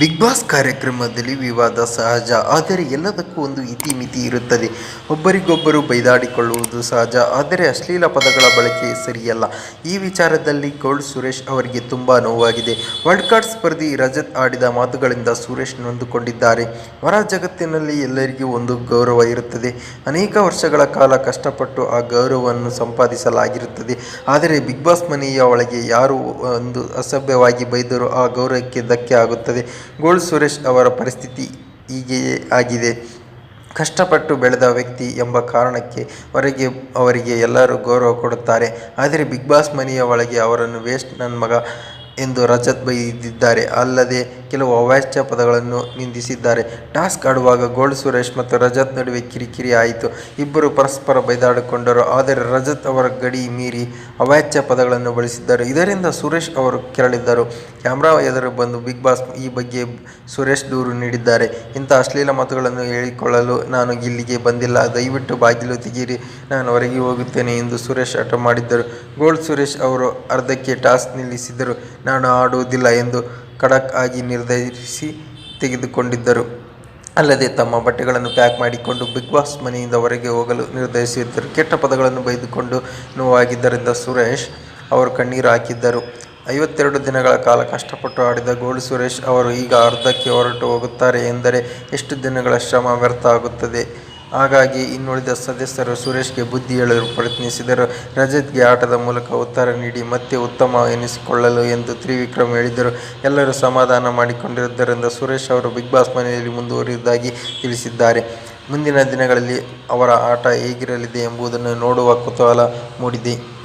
Big boss ಕಾರ್ಯಕ್ರಮದಲ್ಲಿ ವಿವಾದ ಸಹಜ, ಆದರೆ ಎಲ್ಲದಕ್ಕೂ ಒಂದು ಇತಿಮಿತಿ ಇರುತ್ತದೆ. ಒಬ್ಬರಿಗೊಬ್ಬರು ಬೈದಾಡಿಕೊಳ್ಳುವುದು ಸಹಜ, ಆದರೆ ಅಶ್ಲೀಲ ಪದಗಳ ಬಳಕೆ ಸರಿಯಲ್ಲ. ಈ ವಿಚಾರದಲ್ಲಿ ಗೋಲ್ಡ್ ಸುರೇಶ್ ಅವರಿಗೆ ತುಂಬ ನೋವಾಗಿದೆ. ವರ್ಲ್ಡ್ ಕಾರ್ಡ್ ಸ್ಪರ್ಧಿ ರಜತ್ ಆಡಿದ ಮಾತುಗಳಿಂದ ಸುರೇಶ್ ನೊಂದುಕೊಂಡಿದ್ದಾರೆ. ಹೊರ ಜಗತ್ತಿನಲ್ಲಿ ಎಲ್ಲರಿಗೂ ಒಂದು ಗೌರವ ಇರುತ್ತದೆ. ಅನೇಕ ವರ್ಷಗಳ ಕಾಲ ಕಷ್ಟಪಟ್ಟು ಆ ಗೌರವವನ್ನು ಸಂಪಾದಿಸಲಾಗಿರುತ್ತದೆ. ಆದರೆ ಬಿಗ್ ಬಾಸ್ ಮನೆಯ ಒಳಗೆ ಯಾರು ಒಂದು ಅಸಭ್ಯವಾಗಿ ಬೈದರೂ ಆ ಗೌರವಕ್ಕೆ ಧಕ್ಕೆ ಆಗುತ್ತದೆ. ಗೋಲ್ಡ್ ಸುರೇಶ್ ಅವರ ಪರಿಸ್ಥಿತಿ ಹೀಗೆಯೇ ಆಗಿದೆ. ಕಷ್ಟಪಟ್ಟು ಬೆಳೆದ ವ್ಯಕ್ತಿ ಎಂಬ ಕಾರಣಕ್ಕೆ ಹೊರಗೆ ಅವರಿಗೆ ಎಲ್ಲರೂ ಗೌರವ ಕೊಡುತ್ತಾರೆ. ಆದರೆ ಬಿಗ್ ಬಾಸ್ ಮನೆಯ ಒಳಗೆ ಅವರನ್ನು ವೇಸ್ಟ್ ನನ್ನ ಮಗ ಎಂದು ರಜತ್ ಬೈದಿದ್ದಾರೆ. ಅಲ್ಲದೆ ಕೆಲವು ಅವಾಚ್ಯ ಪದಗಳನ್ನು ನಿಂದಿಸಿದ್ದಾರೆ. ಟಾಸ್ಕ್ ಆಡುವಾಗ ಗೋಲ್ಡ್ ಸುರೇಶ್ ಮತ್ತು ರಜತ್ ನಡುವೆ ಕಿರಿಕಿರಿ ಆಯಿತು. ಇಬ್ಬರು ಪರಸ್ಪರ ಬೈದಾಡಿಕೊಂಡರು. ಆದರೆ ರಜತ್ ಅವರ ಗಡಿ ಮೀರಿ ಅವಾಚ್ಯ ಪದಗಳನ್ನು ಬಳಸಿದ್ದರು. ಇದರಿಂದ ಸುರೇಶ್ ಅವರು ಕೆರಳಿದ್ದರು. ಕ್ಯಾಮ್ರಾ ಎದುರು ಬಂದು ಬಿಗ್ ಬಾಸ್ ಈ ಬಗ್ಗೆ ಸುರೇಶ್ ದೂರು ನೀಡಿದ್ದಾರೆ. ಇಂಥ ಅಶ್ಲೀಲ ಮಾತುಗಳನ್ನು ಹೇಳಿಕೊಳ್ಳಲು ನಾನು ಇಲ್ಲಿಗೆ ಬಂದಿಲ್ಲ. ದಯವಿಟ್ಟು ಬಾಗಿಲು ತೆಗೀರಿ ನಾನು ಹೊರಗೆ ಹೋಗುತ್ತೇನೆ ಎಂದು ಸುರೇಶ್ ಹಠ ಮಾಡಿದ್ದರು. ಗೋಲ್ಡ್ ಸುರೇಶ್ ಅವರು ಅರ್ಧಕ್ಕೆ ಟಾಸ್ ನಿಲ್ಲಿಸಿದರು ನಾನು ಆಡುವುದಿಲ್ಲ ಎಂದು ಖಡಕ್ ಆಗಿ ನಿರ್ಧರಿಸಿ ತೆಗೆದುಕೊಂಡಿದ್ದರು. ಅಲ್ಲದೆ ತಮ್ಮ ಬಟ್ಟೆಗಳನ್ನು ಪ್ಯಾಕ್ ಮಾಡಿಕೊಂಡು ಬಿಗ್ ಬಾಸ್ ಮನೆಯಿಂದ ಹೊರಗೆ ಹೋಗಲು ನಿರ್ಧರಿಸಿದ್ದರು. ಕೆಟ್ಟ ಪದಗಳನ್ನು ಬೈದುಕೊಂಡು ನೋವಾಗಿದ್ದರಿಂದ ಸುರೇಶ್ ಅವರು ಕಣ್ಣೀರು ಹಾಕಿದ್ದರು. ಐವತ್ತೆರಡು ದಿನಗಳ ಕಾಲ ಕಷ್ಟಪಟ್ಟು ಆಡಿದ ಗೋಲ್ಡ್ ಸುರೇಶ್ ಅವರು ಈಗ ಅರ್ಧಕ್ಕೆ ಹೊರಟು ಹೋಗುತ್ತಾರೆ ಎಂದರೆ ಎಷ್ಟು ದಿನಗಳ ಶ್ರಮ ವ್ಯರ್ಥ ಆಗುತ್ತದೆ? ಹಾಗಾಗಿ ಇನ್ನುಳಿದ ಸದಸ್ಯರು ಸುರೇಶ್ಗೆ ಬುದ್ಧಿ ಹೇಳಲು ಪ್ರಯತ್ನಿಸಿದರು. ರಜತ್ಗೆ ಆಟದ ಮೂಲಕ ಉತ್ತರ ನೀಡಿ ಮತ್ತೆ ಉತ್ತಮ ಎನಿಸಿಕೊಳ್ಳಲು ಎಂದು ತ್ರಿವಿಕ್ರಮ್ ಹೇಳಿದರು. ಎಲ್ಲರೂ ಸಮಾಧಾನ ಮಾಡಿಕೊಂಡಿರುವುದರಿಂದ ಸುರೇಶ್ ಅವರು ಬಿಗ್ ಬಾಸ್ ಮನೆಯಲ್ಲಿ ಮುಂದುವರಿಯುವುದಾಗಿ ತಿಳಿಸಿದ್ದಾರೆ. ಮುಂದಿನ ದಿನಗಳಲ್ಲಿ ಅವರ ಆಟ ಹೇಗಿರಲಿದೆ ಎಂಬುದನ್ನು ನೋಡುವ ಕುತೂಹಲ ಮೂಡಿದೆ.